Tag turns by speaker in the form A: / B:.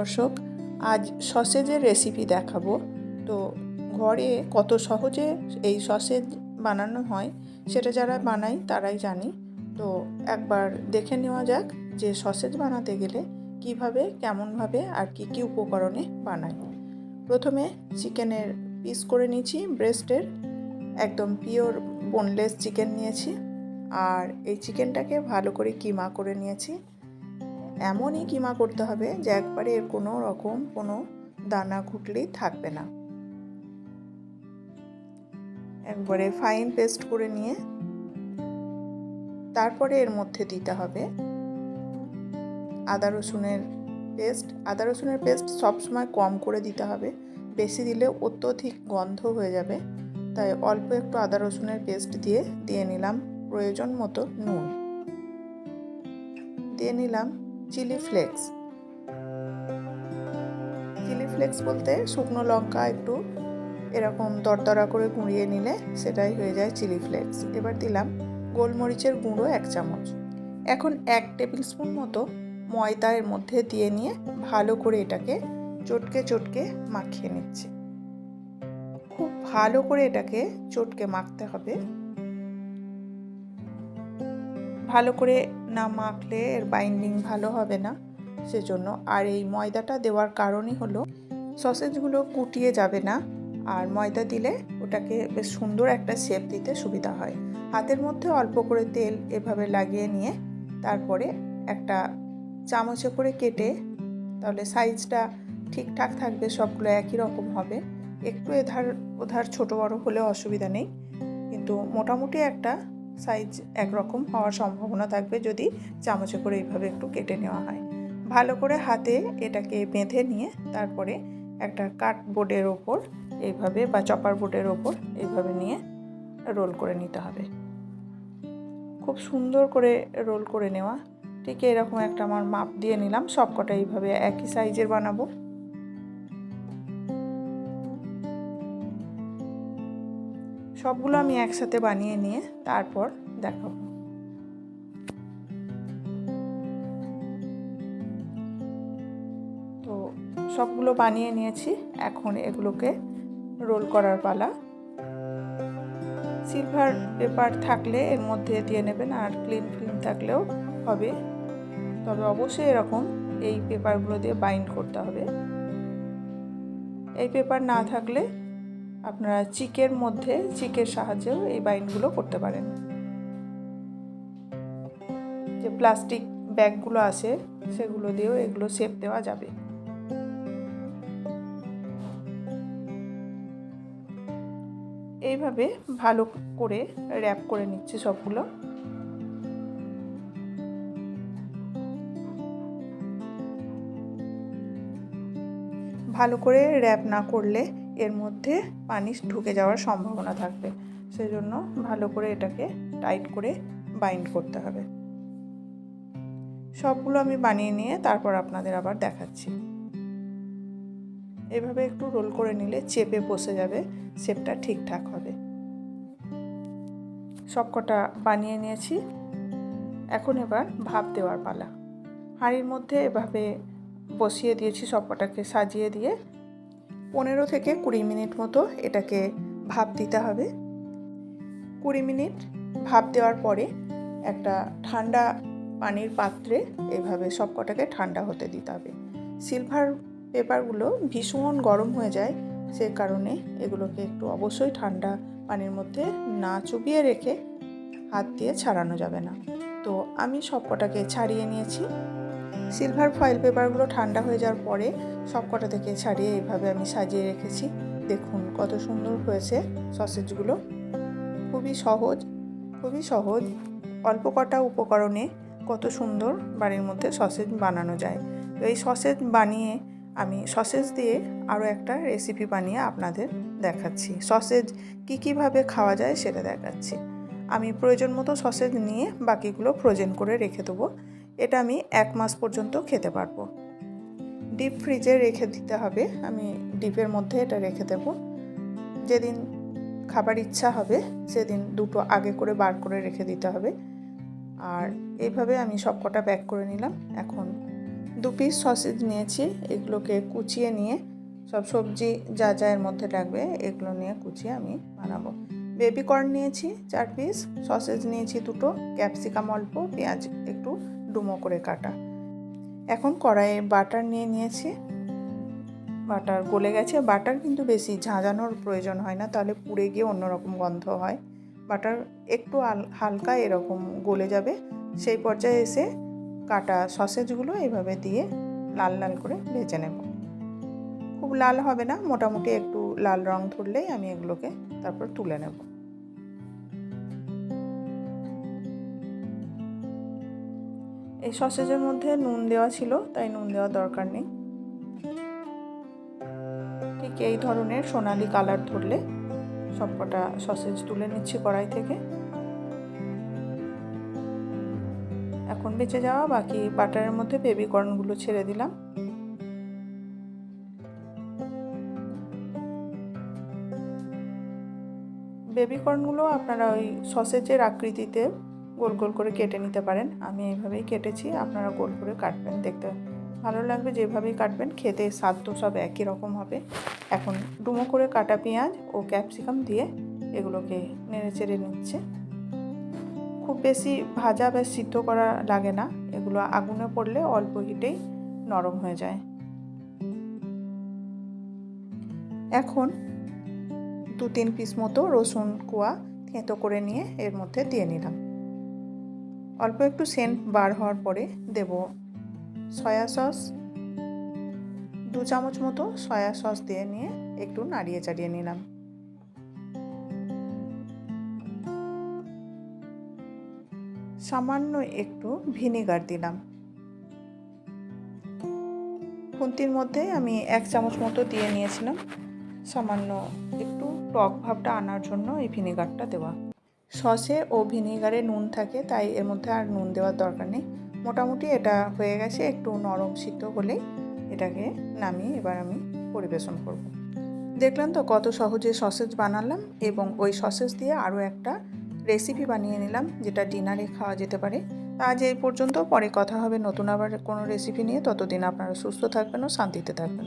A: দর্শক, আজ সসেজের রেসিপি দেখাবো। তো ঘরে কত সহজে এই সসেজ বানানো হয়, সেটা যারা বানাই তারাই জানি। তো একবার দেখে নেওয়া যাক যে সসেজ বানাতে গেলে কীভাবে, কেমনভাবে আর কি কি উপকরণে বানাই প্রথমে চিকেনের পিস করে নিয়েছি ব্রেস্টের একদম পিওর বোনলেস চিকেন নিয়েছি। আর এই চিকেনটাকে ভালো করে কিমা করে নিয়েছি। এমনই কিমা করতে হবে যে একবারে এর কোনো রকম কোনো দানা ঘুটলি থাকবে না। একবারে ফাইন পেস্ট করে নিয়ে তারপরে এর মধ্যে দিতে হবে আদা রসুনের পেস্ট আদা রসুনের পেস্ট সবসময় কম করে দিতে হবে, বেশি দিলে অত্যধিক গন্ধ হয়ে যাবে। তাই অল্প একটু আদা রসুনের পেস্ট দিয়ে দিয়ে নিলাম প্রয়োজন মতো নুন। দিয়ে নিলাম চিলি ফ্লেক্স। চিলি ফ্লেক্স বলতে শুকনো লঙ্কা একটু এরকম দরদরা করে গুঁড়িয়ে নিলে সেটাই হয়ে যায় চিলি ফ্লেক্স। এবার দিলাম গোলমরিচের গুঁড়ো এক চামচ। এখন এক টেবিল স্পুন মতো ময়দা এর মধ্যে দিয়ে নিয়ে ভালো করে এটাকে চটকে চটকে মাখিয়ে নিচ্ছি। খুব ভালো করে এটাকে চটকে মাখতে হবে। ভালো করে না মাখলে এর বাইন্ডিং ভালো হবে না। সেজন্য আর এই ময়দাটা দেওয়ার কারণই হলো, সসেজগুলো কুটিয়ে যাবে না। আর ময়দা দিলে ওটাকে বেশ সুন্দর একটা শেপ দিতে সুবিধা হয়। হাতের মধ্যে অল্প করে তেল এভাবে লাগিয়ে নিয়ে তারপরে একটা চামচে করে কেটে, তাহলে সাইজটা ঠিকঠাক থাকবে, সবগুলো একই রকম হবে। একটু এধার ওধার ছোটো বড়ো হলেও অসুবিধা নেই। কিন্তু মোটামুটি একটা সাইজ একরকম হওয়ার সম্ভাবনা থাকবে যদি চামচে করে এইভাবে একটু কেটে নেওয়া হয়। ভালো করে হাতে এটাকে বেঁধে নিয়ে তারপরে একটা কাঠ বোর্ডের ওপর এইভাবে বা চপার বোর্ডের ওপর এইভাবে নিয়ে রোল করে নিতে হবে। খুব সুন্দর করে রোল করে নেওয়া। ঠিক এরকম একটা আমার মাপ দিয়ে নিলাম। সবকটা এইভাবে একই সাইজের বানাবো। সবগুলো আমি একসাথে বানিয়ে নিয়ে তারপর দেখাবো। তো সবগুলো বানিয়ে নিয়েছি। এখন এগুলোকে রোল করার পালা। সিলভার পেপার থাকলে এর মধ্যে দিয়ে নেবেন আর ক্লিন ফিল্ম থাকলেও হবে। তবে অবশ্যই এরকম এই পেপারগুলো দিয়ে বাইন্ড করতে হবে। এই পেপার না থাকলে আপনারা চিকের মধ্যে চিকের সাহায্যেও এই বাইন্ডগুলো করতে পারেন। যে প্লাস্টিক ব্যাগগুলো আছে, সেগুলো দিয়েও এগুলো শেপ দেওয়া যাবে। এইভাবে ভালো করে র্যাপ করে নিচ্ছি সবগুলো। ভালো করে র্যাপ না করলে এর মধ্যে পানি ঢুকে যাওয়ার সম্ভাবনা থাকবে। সেজন্য ভালো করে এটাকে টাইট করে বাইন্ড করতে হবে। সবগুলো আমি বানিয়ে নিয়ে তারপর আপনাদের আবার দেখাচ্ছি। এভাবে একটু রোল করে নিলে চেপে বসে যাবে, শেপটা ঠিকঠাক হবে। সবকটা বানিয়ে নিয়েছি। এখন এবার ভাপ দেওয়ার পালা। হাঁড়ির মধ্যে এভাবে বসিয়ে দিয়েছি সবকটাকে, সাজিয়ে দিয়ে পনেরো থেকে কুড়ি মিনিট মতো এটাকে ভাপ দিতে হবে। কুড়ি মিনিট ভাপ দেওয়ার পরে একটা ঠান্ডা পানির পাত্রে এভাবে সব কটাকে ঠান্ডা হতে দিতে হবে। সিলভার পেপারগুলো ভীষণ গরম হয়ে যায়, সে কারণে এগুলোকে একটু অবশ্যই ঠান্ডা পানির মধ্যে না চুবিয়ে রেখে হাত দিয়ে ছাড়ানো যাবে না। তো আমি সব কটাকে ছাড়িয়ে নিয়েছি। সিলভার ফয়েল পেপারগুলো ঠান্ডা হয়ে যাওয়ার পরে সব কটা থেকে ছাড়িয়ে এইভাবে আমি সাজিয়ে রেখেছি। দেখুন কত সুন্দর হয়েছে সসেজগুলো খুবই সহজ খুবই সহজ। অল্প কটা উপকরণে কত সুন্দর বাড়ির মধ্যে সসেজ বানানো যায়। তো এই সসেজ বানিয়ে আমি সসেজ দিয়ে আরও একটা রেসিপি বানিয়ে আপনাদের দেখাচ্ছি। সসেজ কী কীভাবে খাওয়া যায় সেটা দেখাচ্ছি। আমি প্রয়োজন মতো সসেজ নিয়ে বাকিগুলো ফ্রোজেন করে রেখে দেবো। এটা আমি এক মাস পর্যন্ত খেতে পারব। ডিপ ফ্রিজে রেখে দিতে হবে। আমি ডিপের মধ্যে এটা রেখে দেব। যেদিন খাবার ইচ্ছা হবে, সেদিন দুটো আগে করে বার করে রেখে দিতে হবে। আর এইভাবে আমি সব কটা প্যাক করে নিলাম। এখন দু পিস সসেজ নিয়েছি। এগুলোকে কুচিয়ে নিয়ে সব সবজি যা যা এর মধ্যে লাগবে, এগুলো নিয়ে কুচিয়ে আমি বানাবো। বেবি কর্ন নিয়েছি চার পিস, সসেজ নিয়েছি দুটো, ক্যাপসিকাম অল্প, পেঁয়াজ একটু ডুমো করে কাটা। এখন কড়াইয়ে বাটার নিয়ে নিয়েছি। বাটার গলে গেছে। বাটার কিন্তু বেশি ঝাঁঝানোর প্রয়োজন হয় না, তাহলে পুড়ে গিয়ে অন্যরকম গন্ধ হয়। বাটার একটু হালকা এরকম গলে যাবে। সেই পর্যায়ে এসে কাটা সসেজগুলো এইভাবে দিয়ে লাল লাল করে ভেজে নেব। খুব লাল হবে না, মোটামুটি একটু লাল রং ধরলেই আমি এগুলোকে তারপর তুলে নেব। এই সসেজের মধ্যে নুন দেওয়া ছিল, তাই নুন দেওয়ার দরকার নেই। ঠিক এই ধরনের সোনালি কালার ধরলে সবকটা সসেজ তুলে নিচ্ছি কড়াই থেকে। এখন বেঁচে যাওয়া বাকি বাটারের মধ্যে বেবি কর্নগুলো ছেড়ে দিলাম। বেবি কর্নগুলো আপনারা ওই সসেজের আকৃতিতে গোল গোল করে কেটে নিতে পারেন। আমি এইভাবেই কেটেছি, আপনারা গোল করে কাটবেন, দেখতে ভালো লাগবে। যেভাবেই কাটবেন, খেতে স্বাদ তো সব একই রকম হবে। এখন ডুমো করে কাটা পেঁয়াজ ও ক্যাপসিকাম দিয়ে এগুলোকে নেড়ে চেড়ে নিচ্ছে। খুব বেশি ভাজা বা সিদ্ধ করা লাগে না, এগুলো আগুনে পড়লে অল্প হিটেই নরম হয়ে যায়। এখন দু তিন পিস মতো রসুন কুয়া থেঁতো করে নিয়ে এর মধ্যে দিয়ে নিলাম। অল্প একটু সেন্ট বার হওয়ার পরে দেব সয়া সস। দু চামচ মতো সয়া সস দিয়ে নিয়ে একটু নাড়িয়ে চাড়িয়ে নিলাম। সামান্য একটু ভিনেগার দিলাম। খুন্তির মধ্যে আমি এক চামচ মতো দিয়ে নিয়েছিলাম। সামান্য একটু টক ভাবটা আনার জন্য এই ভিনেগারটা দেওয়া। সসে ও ভিনেগারে নুন থাকে, তাই এর মধ্যে আর নুন দেওয়ার দরকার নেই। মোটামুটি এটা হয়ে গেছে, একটু নরম সিদ্ধ হলেই এটাকে নামিয়ে এবার আমি পরিবেশন করব। দেখলেন তো কত সহজে সসেজ বানালাম এবং ওই সসেজ দিয়ে আরও একটা রেসিপি বানিয়ে নিলাম, যেটা ডিনারে খাওয়া যেতে পারে। আজ এই পর্যন্ত, পরে কথা হবে নতুন আবার কোনো রেসিপি নিয়ে। ততদিন আপনারা সুস্থ থাকবেন ও শান্তিতে থাকবেন।